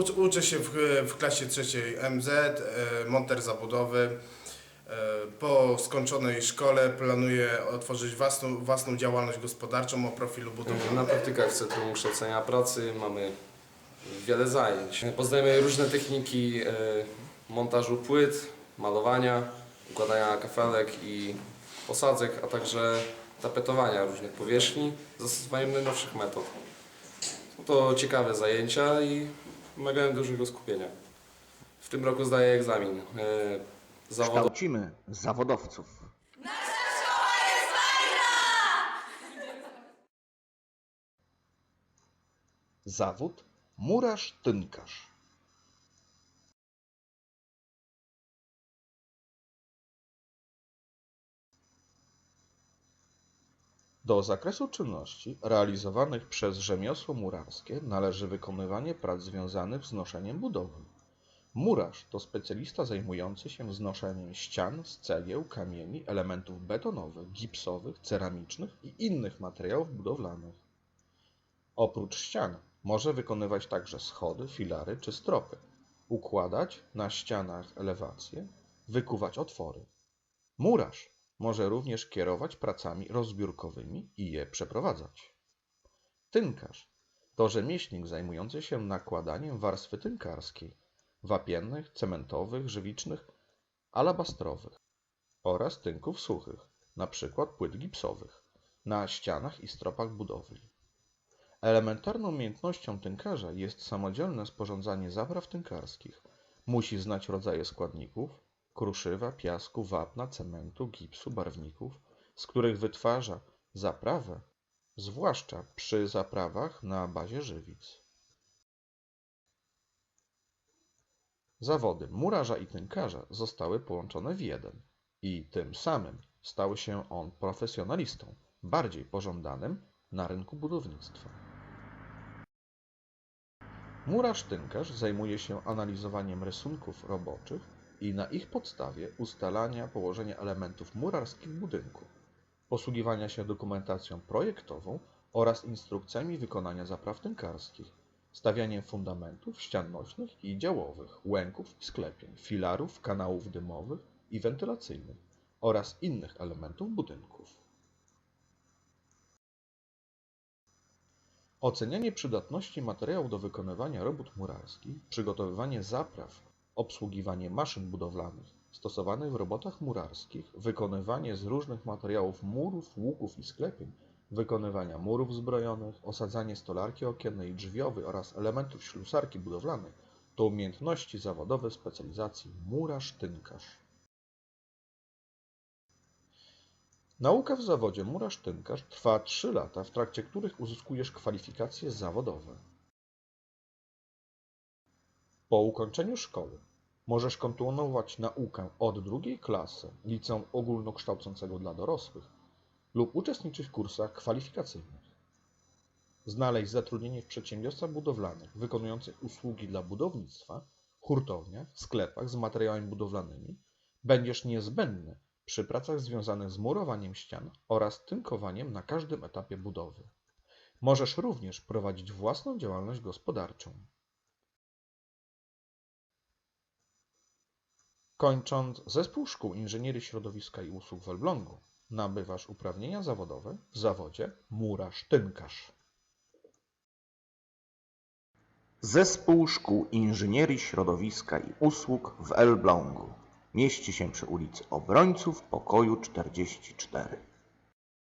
ucz, uczę się w, w klasie trzeciej MZ, e, monter zabudowy. E, Po skończonej szkole planuję otworzyć własną, własną działalność gospodarczą o profilu budowlanym. Na praktykach w Centrum Kształcenia Pracy mamy wiele zajęć. Poznajemy różne techniki e, montażu płyt, malowania, układania kafelek i posadzek, a także tapetowania różnych powierzchni z zastosowaniem najnowszych metod. Są to ciekawe zajęcia i wymagają dużego skupienia. W tym roku zdaję egzamin e, zawodowy. Kształcimy zawodowców. Zawód murarz-tynkarz. Do zakresu czynności realizowanych przez rzemiosło murarskie należy wykonywanie prac związanych z noszeniem budowli. Murarz to specjalista zajmujący się znoszeniem ścian cegieł, kamieni, elementów betonowych, gipsowych, ceramicznych i innych materiałów budowlanych. Oprócz ścian może wykonywać także schody, filary czy stropy, układać na ścianach elewacje, wykuwać otwory. Murarz może również kierować pracami rozbiórkowymi i je przeprowadzać. Tynkarz to rzemieślnik zajmujący się nakładaniem warstwy tynkarskiej, wapiennych, cementowych, żywicznych, alabastrowych oraz tynków suchych, np. płyt gipsowych, na ścianach i stropach budowli. Elementarną umiejętnością tynkarza jest samodzielne sporządzanie zapraw tynkarskich. Musi znać rodzaje składników, kruszywa, piasku, wapna, cementu, gipsu, barwników, z których wytwarza zaprawę, zwłaszcza przy zaprawach na bazie żywic. Zawody murarza i tynkarza zostały połączone w jeden i tym samym stał się on profesjonalistą, bardziej pożądanym na rynku budownictwa. Murarz-tynkarz zajmuje się analizowaniem rysunków roboczych i na ich podstawie ustalania położenia elementów murarskich budynku, posługiwania się dokumentacją projektową oraz instrukcjami wykonania zapraw tynkarskich, stawianiem fundamentów ścian nośnych i działowych, łęków i sklepień, filarów, kanałów dymowych i wentylacyjnych oraz innych elementów budynków. Ocenianie przydatności materiałów do wykonywania robót murarskich, przygotowywanie zapraw, obsługiwanie maszyn budowlanych stosowanych w robotach murarskich, wykonywanie z różnych materiałów murów, łuków i sklepień, wykonywania murów zbrojonych, osadzanie stolarki okiennej i drzwiowej oraz elementów ślusarki budowlanej to umiejętności zawodowe specjalizacji murarz-tynkarz. Nauka w zawodzie murarz-tynkarz trwa 3 lata, w trakcie których uzyskujesz kwalifikacje zawodowe. Po ukończeniu szkoły możesz kontynuować naukę od drugiej klasy liceum ogólnokształcącego dla dorosłych lub uczestniczyć w kursach kwalifikacyjnych. Znaleźć zatrudnienie w przedsiębiorstwach budowlanych wykonujących usługi dla budownictwa, hurtowniach, sklepach z materiałami budowlanymi będziesz niezbędny przy pracach związanych z murowaniem ścian oraz tynkowaniem na każdym etapie budowy. Możesz również prowadzić własną działalność gospodarczą. Kończąc Zespół Szkół Inżynierii Środowiska i Usług w Elblągu, nabywasz uprawnienia zawodowe w zawodzie murarz-tynkarz. Zespół Szkół Inżynierii Środowiska i Usług w Elblągu mieści się przy ulicy Obrońców Pokoju 44.